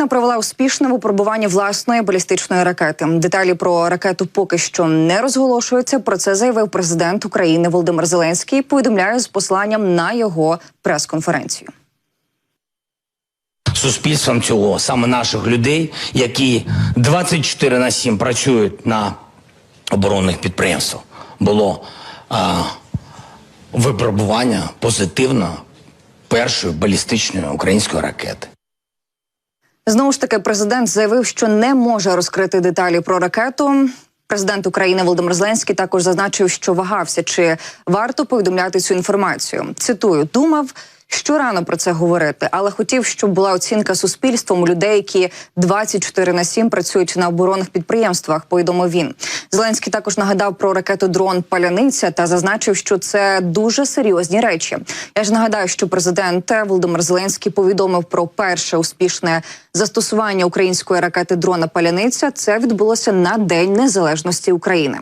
Україна провела успішне випробування власної балістичної ракети. Деталі про ракету поки що не розголошуються. Про це заявив президент України Володимир Зеленський. Повідомляє з посиланням на його прес-конференцію. суспільством цього, саме наших людей, які 24 на 7 працюють на оборонних підприємствах. Було а, випробування позитивно першої балістичної української ракети. Знову ж таки, президент заявив, що не може розкрити деталі про ракету. Президент України Володимир Зеленський також зазначив, що вагався, чи варто повідомляти цю інформацію. Цитую, думав. Що рано про це говорити, але хотів, щоб була оцінка суспільством людей, які 24 на 7 працюють на оборонних підприємствах. Повідомив він. Зеленський також нагадав про ракету дрон Паляниця та зазначив, що це дуже серйозні речі. Я ж нагадаю, що президент Володимир Зеленський повідомив про перше успішне застосування української ракети дрона Паляниця. Це відбулося на День Незалежності України.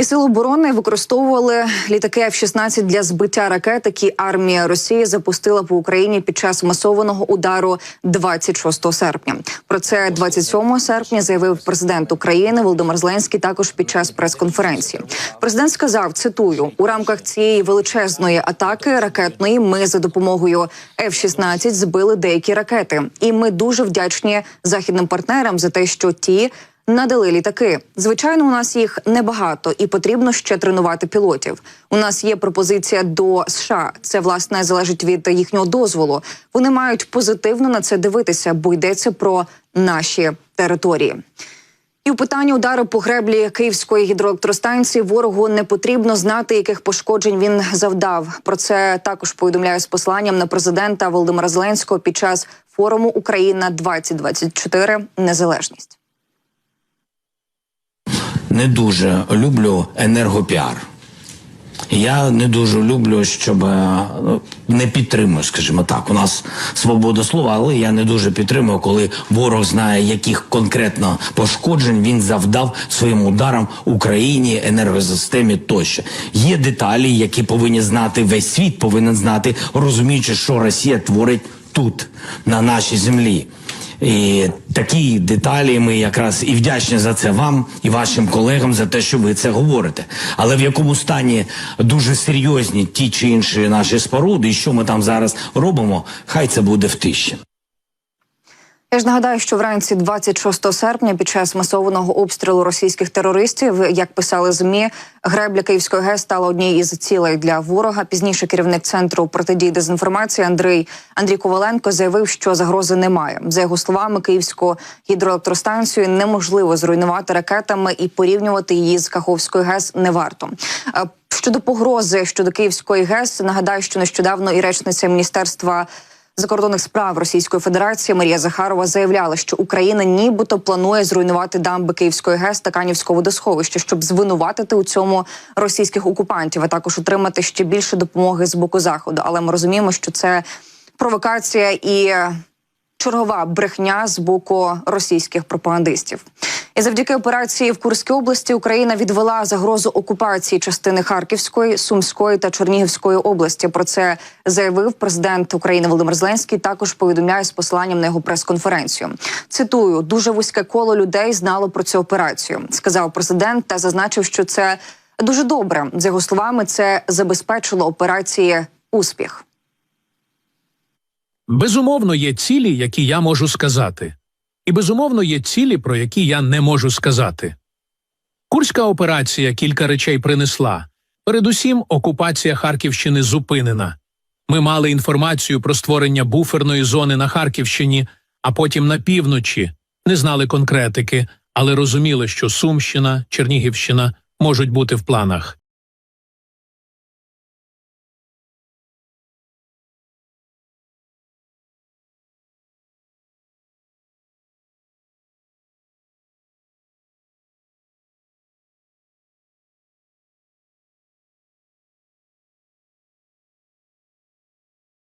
І сили оборони використовували літаки F-16 для збиття ракет, які армія Росії запустила по Україні під час масованого удару 26 серпня. Про це 27 серпня заявив президент України Володимир Зеленський. Також під час прес-конференції президент сказав: цитую у рамках цієї величезної атаки ракетної. Ми за допомогою F-16 збили деякі ракети, і ми дуже вдячні західним партнерам за те, що ті надали літаки. Звичайно, у нас їх небагато, і потрібно ще тренувати пілотів. У нас є пропозиція до США. Це власне залежить від їхнього дозволу. Вони мають позитивно на це дивитися, бо йдеться про наші території. І у питанні удару по греблі Київської гідроелектростанції ворогу не потрібно знати, яких пошкоджень він завдав. Про це також повідомляє з посланням на президента Володимира Зеленського під час форуму Україна 2024 Незалежність. Не дуже люблю енергопіар. Я не дуже люблю, щоб е, ну, не підтримую, скажімо так. У нас свобода слова, але я не дуже підтримую, коли ворог знає, яких конкретно пошкоджень він завдав своїм ударам Україні, енергосистемі тощо. Є деталі, які повинні знати весь світ, повинен знати, розуміючи, що Росія творить тут, на нашій землі. І такі деталі ми якраз і вдячні за це вам і вашим колегам за те, що ви це говорите. Але в якому стані дуже серйозні ті чи інші наші споруди, і що ми там зараз робимо, хай це буде в тиші. Я ж нагадаю, що вранці 26 серпня, під час масованого обстрілу російських терористів, як писали змі, гребля Київської ГЕС стала однією із цілей для ворога. Пізніше керівник центру протидії дезінформації Андрій Андрій Коваленко заявив, що загрози немає. За його словами, київську гідроелектростанцію неможливо зруйнувати ракетами і порівнювати її з Каховською ГЕС не варто. Е, Щодо погрози щодо Київської ГЕС, нагадаю, що нещодавно і речниця міністерства закордонних справ Російської Федерації Марія Захарова заявляла, що Україна нібито планує зруйнувати дамби Київської ГЕС та Канівського водосховища, щоб звинуватити у цьому російських окупантів, а також отримати ще більше допомоги з боку заходу. Але ми розуміємо, що це провокація і чергова брехня з боку російських пропагандистів. І завдяки операції в Курській області Україна відвела загрозу окупації частини Харківської, Сумської та Чернігівської області. Про це заявив президент України Володимир Зеленський. Також повідомляє з посиланням на його прес-конференцію. Цитую: дуже вузьке коло людей знало про цю операцію, сказав президент та зазначив, що це дуже добре. За його словами, це забезпечило операції успіх. Безумовно, є цілі, які я можу сказати, і безумовно є цілі, про які я не можу сказати. Курська операція кілька речей принесла. Передусім, окупація Харківщини зупинена. Ми мали інформацію про створення буферної зони на Харківщині, а потім на півночі, не знали конкретики, але розуміли, що Сумщина, Чернігівщина можуть бути в планах.